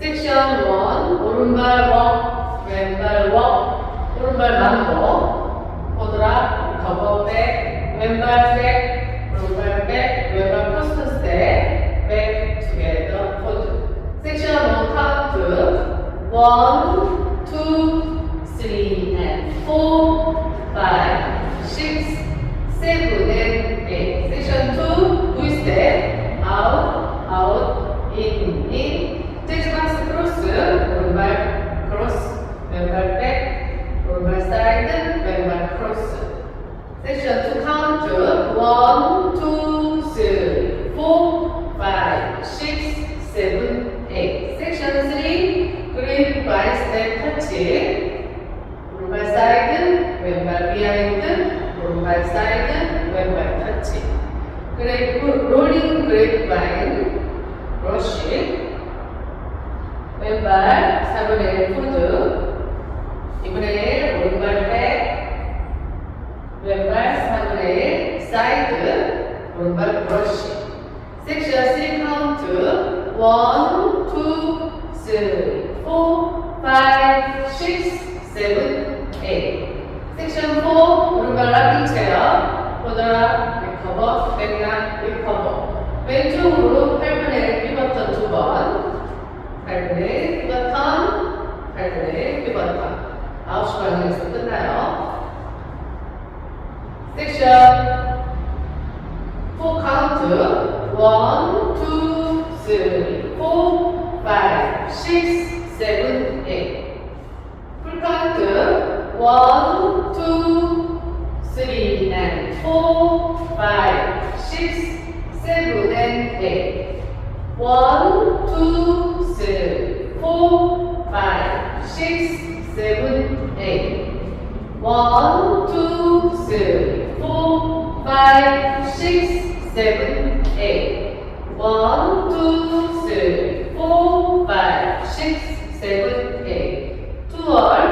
섹션 1 오른발 워 왼발 워 오른발 망고 포드라 커버 백 왼발 백 오른발 백 왼발 포스트 스텝 백 투게더 포드 섹션 1 카운트 1 2 3 and 4 섹션 2 카운트 1 2 3 4 5 6 7 8 섹션 3 그린 바이 스텝 터치 오른발 사이드 왼발 비하인드 오른발 사이드 왼발 터치 그레이프 롤링 그레이프라인 러쉬 왼발 4분의 1 푸드 2분의 1 오른발 브러쉬 섹션 3 카운트. 1 2 3 4 5 6 7 8 섹션 4 오른발 락킹 체어. 포더라 리커버 백락 리커버 왼쪽으로 8분의 1 피벗턴 2번. 8분의 1 피벗턴 8분의 1 피벗턴 9시 방향에서 끝나요. 섹션 4 카운트 원, 투, 쓰리, 포, 파이브, 식스, 세븐, 에잇 풀 카운트 원, 투, 쓰리, 앤 포, 파이브, 식스, 세븐, 앤 에잇 원, 투, 쓰리, 포, 파이브, 식스, 세븐, 에잇 8 1, 2, 3, 4, 5, 6, 7, 8 2월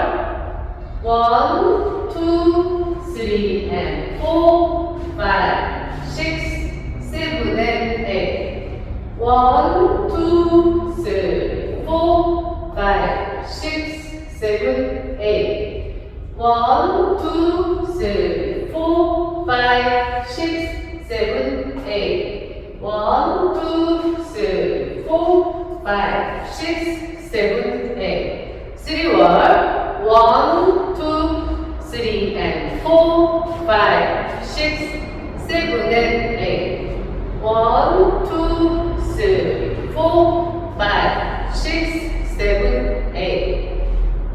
1, 2, 3 and 4, 5, 6, 7 and 8 1, 2, 3, 4, 5, 6, 7, 8 1, 2, 3, 5, 6, 7, 8 3월 1, 2, 3 and 4, 5, 6, 7 and 8 1, 2, 3, 4, 5, 6, 7, 8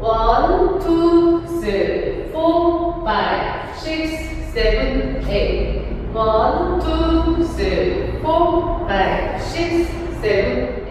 1, 2, 3, 4, 5, 6, 7, 8 1, 2, 3, 4, 5, 6, 7,